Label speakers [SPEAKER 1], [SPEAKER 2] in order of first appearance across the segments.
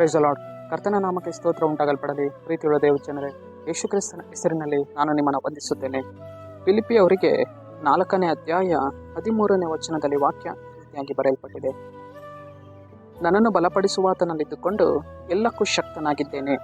[SPEAKER 1] Price ಅಲಾಡ್ ಕರ್ತನ ನಾಮಕ್ಕೆ ಸ್ತೋತ್ರ ಉಂಟಾಗಲ್ಪಡಲಿ ಪ್ರೀತಿಯುಳ್ಳ ದೇವಚನರೇ ಯೇಸು ಕ್ರಿಸ್ತನ ಹೆಸರಿನಲ್ಲಿ ನಾನು ನಿಮ್ಮನ್ನು ವಂದಿಸುತ್ತೇನೆ. ಫಿಲಿಪಿ ಅವರಿಗೆ ನಾಲ್ಕನೇ ಅಧ್ಯಾಯ ಹದಿಮೂರನೇ ವಚನದಲ್ಲಿ ವಾಕ್ಯ ರೀತಿಯಾಗಿ ಬರೆಯಲ್ಪಟ್ಟಿದೆ. ನನ್ನನ್ನು ಬಲಪಡಿಸುವಾತನಲ್ಲಿದ್ದುಕೊಂಡು ಎಲ್ಲಕ್ಕೂ ಶಕ್ತನಾಗಿದ್ದೇನೆ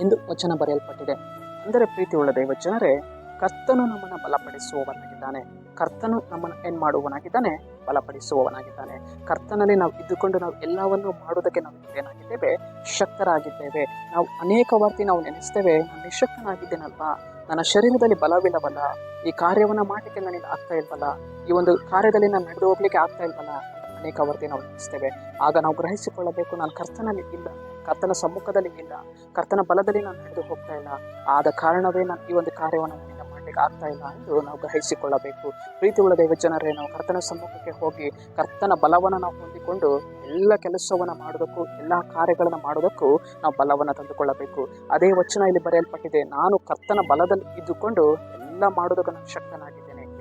[SPEAKER 1] ಎಂದು ವಚನ ಬರೆಯಲ್ಪಟ್ಟಿದೆ. ಅಂದರೆ ಪ್ರೀತಿಯುಳ್ಳ ದೇವ ಜನರೇ ಕರ್ತನು ನಮ್ಮನ್ನು ಬಲಪಡಿಸುವವನಾಗಿದ್ದಾನೆ. ಕರ್ತನು ನಮ್ಮನ್ನು ಏನು ಮಾಡುವವನಾಗಿದ್ದಾನೆ? ಬಲಪಡಿಸುವವನಾಗಿದ್ದಾನೆ. ಕರ್ತನಲ್ಲಿ ನಾವು ಇದ್ದುಕೊಂಡು ನಾವು ಎಲ್ಲವನ್ನು ಮಾಡೋದಕ್ಕೆ ನಾವು ಏನಾಗಿದ್ದೇವೆ? ಶಕ್ತರಾಗಿದ್ದೇವೆ ನಾವು ಅನೇಕ ವಾರ್ತಿ ನಾವು ನೆನೆಸ್ತೇವೆ. ನಾನು ನಿಶಕ್ತನಾಗಿದ್ದೇನಲ್ವಾ? ನನ್ನ ಶರೀರದಲ್ಲಿ ಬಲವಿಲ್ಲವಲ್ಲ? ಈ ಕಾರ್ಯವನ್ನು ಮಾಡಲಿಕ್ಕೆ ನನಗೆ ಆಗ್ತಾ ಇಲ್ವಲ್ಲ? ಈ ಒಂದು ಕಾರ್ಯದಲ್ಲಿ ನಾನು ನಡೆದು ಹೋಗ್ಲಿಕ್ಕೆ ಆಗ್ತಾ ಇಲ್ವಲ್ಲ? ಅನೇಕ ವರ್ತಿ ನಾವು ನೆನೆಸ್ತೇವೆ. ಆಗ ನಾವು ಗ್ರಹಿಸಿಕೊಳ್ಳಬೇಕು, ನಾನು ಕರ್ತನಲ್ಲಿ ಇಲ್ಲ. ಕರ್ತನ ಸಮ್ಮುಖದಲ್ಲಿ ಇಲ್ಲ. ಕರ್ತನ ಬಲದಲ್ಲಿ ನಾನು ನಡೆದು ಹೋಗ್ತಾ ಇಲ್ಲ. ಆದ ಕಾರಣವೇ ನಾನು ಈ ಒಂದು ಕಾರ್ಯವನ್ನು ಮಾಡ್ಲಿಕ್ಕೆ ಆಗ್ತಾ ಇಲ್ಲ ಎಂದು ನಾವು ಗ್ರಹಿಸಿಕೊಳ್ಳಬೇಕು. ಪ್ರೀತಿ ದೈವ ಜನರೇ, ನಾವು ಕರ್ತನ ಸಮ್ಮುಖಕ್ಕೆ ಹೋಗಿ ಕರ್ತನ ಬಲವನ್ನು ನಾವು ಹೊಂದಿಕೊಂಡು ಎಲ್ಲ ಕೆಲಸವನ್ನು ಮಾಡೋದಕ್ಕೂ, ಎಲ್ಲ ಕಾರ್ಯಗಳನ್ನು ಮಾಡೋದಕ್ಕೂ ನಾವು ಬಲವನ್ನು ತಂದುಕೊಳ್ಳಬೇಕು. ಅದೇ ವಚನ ಇಲ್ಲಿ ಬರೆಯಲ್ಪಟ್ಟಿದೆ, ನಾನು ಕರ್ತನ ಬಲದಲ್ಲಿ ಇದ್ದುಕೊಂಡು ಎಲ್ಲ ಮಾಡೋದಕ್ಕೆ ನಾನು ಶಕ್ತನಾಗಿದ್ದೇನೆ.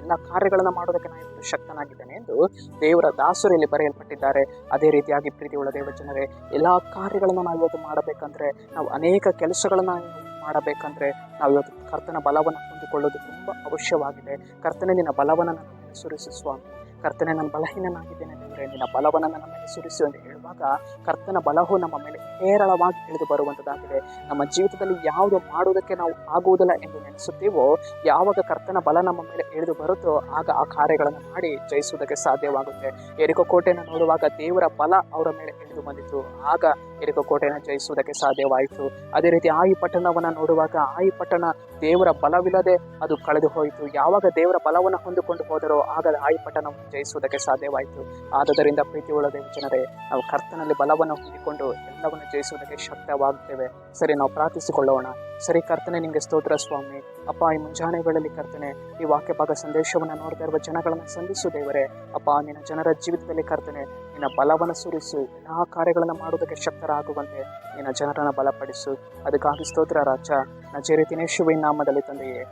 [SPEAKER 1] ಎಲ್ಲ ಕಾರ್ಯಗಳನ್ನು ಮಾಡೋದಕ್ಕೆ ನಾನು ಶಕ್ತನಾಗಿದ್ದೇನೆ ಎಂದು ದೇವರ ದಾಸರು ಇಲ್ಲಿ ಬರೆಯಲ್ಪಟ್ಟಿದ್ದಾರೆ. ಅದೇ ರೀತಿಯಾಗಿ ಪ್ರೀತಿಯುಳ್ಳ ದೇವ ಜನರೇ ಎಲ್ಲ ಕಾರ್ಯಗಳನ್ನು ನಾವು ಇವತ್ತು ಮಾಡಬೇಕಂದ್ರೆ, ನಾವು ಅನೇಕ ಕೆಲಸಗಳನ್ನು ಮಾಡಬೇಕಂದ್ರೆ, ನಾವು ಇವತ್ತು ಕರ್ತನ ಬಲವನ್ನು ಹೊಂದಿಕೊಳ್ಳೋದು ತುಂಬ ಅವಶ್ಯವಾಗಿದೆ. ಕರ್ತನೆ, ನಿನ್ನ ಬಲವನ್ನು ನನ್ನ ಸುರಿಸು ಸ್ವಾಮಿ. ಕರ್ತನೆ ನನ್ನ ಬಲಹೀನನಾಗಿದ್ದೇನೆ ದೇವರೇ ನಿನ್ನ ಬಲವನ್ನು ನನ್ನ ಮೇಲೆ ಸುರಿಸು ಎಂದು ಹೇಳುವಾಗ ಕರ್ತನ ಬಲವು ನಮ್ಮ ಮೇಲೆ ಹೇರಳವಾಗಿ ಇಳಿದು ಬರುವಂಥದ್ದಾಗಿದೆ ನಮ್ಮ ಜೀವಿತದಲ್ಲಿ ಯಾವುದು ಮಾಡುವುದಕ್ಕೆ ನಾವು ಆಗುವುದಿಲ್ಲ ಎಂದು ನೆನೆಸುತ್ತೀವೋ, ಯಾವಾಗ ಕರ್ತನ ಬಲ ನಮ್ಮ ಮೇಲೆ ಇಳಿದು ಬರುತ್ತೋ, ಆಗ ಆ ಕಾರ್ಯಗಳನ್ನು ಮಾಡಿ ಜಯಿಸುವುದಕ್ಕೆ ಸಾಧ್ಯವಾಗುತ್ತೆ. ಎರಿಕೋ ಕೋಟೆಯನ್ನು ನೋಡುವಾಗ ದೇವರ ಬಲ ಅವರ ಮೇಲೆ ಇಳಿದು ಬಂದಿತ್ತು ಆಗ ಎರಿಕೋ ಕೋಟೆಯನ್ನು ಜಯಿಸುವುದಕ್ಕೆ ಸಾಧ್ಯವಾಯಿತು. ಅದೇ ರೀತಿ ಆಯಿ ಪಟ್ಟಣವನ್ನು ನೋಡುವಾಗ ಆಯಿ ಪಟ್ಟಣ ದೇವರ ಬಲವಿಲ್ಲದೆ ಅದು ಕಳೆದು ಹೋಯಿತು ಯಾವಾಗ ದೇವರ ಬಲವನ್ನು ಹೊಂದಿಕೊಂಡು ಹೋದರೋ, ಆಗ ಆಯಿ ಪಟ್ಟಣವನ್ನು ಜಯಿಸುವುದಕ್ಕೆ ಸಾಧ್ಯವಾಯಿತು. ಆದುದರಿಂದ ಪ್ರೀತಿ ದೇವ ಜನರೇ, ನಾವು ಕರ್ತನಲ್ಲಿ ಬಲವನ್ನು ಹೊಂದಿಕೊಂಡು ಎಲ್ಲವನ್ನು ಜಯಿಸುವುದಕ್ಕೆ ಶಕ್ತವಾಗುತ್ತೇವೆ. ಸರಿ, ನಾವು ಪ್ರಾರ್ಥಿಸಿಕೊಳ್ಳೋಣ. ಸರಿ, ಕರ್ತನೆ, ನಿಮಗೆ ಸ್ತೋತ್ರ ಸ್ವಾಮಿ. ಅಪ್ಪ, ಈ ಮುಂಜಾನೆ ವೇಳೆಯಲ್ಲಿ ಕರ್ತನೆ, ಈ ವಾಕ್ಯ ಭಾಗ ಸಂದೇಶವನ್ನು ನೋಡ್ತಾ ಇರುವ ಜನಗಳನ್ನು ಸಂಧಿಸು ದೇವರೇ. ಅಪ್ಪ, ನಿನ್ನ ಜನರ ಜೀವಿತದಲ್ಲಿ ಕರ್ತನೆ, ನಿನ್ನ ಬಲವನ್ನು ಸುರಿಸು. ಎಲ್ಲ ಕಾರ್ಯಗಳನ್ನು ಮಾಡುವುದಕ್ಕೆ ಶಕ್ತರಾಗುವಂತೆ ನಿನ್ನ ಜನರನ್ನು ಬಲಪಡಿಸು. ಅದಕ್ಕಾಗಿ ಸ್ತೋತ್ರ ರಾಜ. ನಜೇರಿ ದಿನೇಶುವಿನ ನಾಮದಲ್ಲಿ ತಂದೆಯೇ.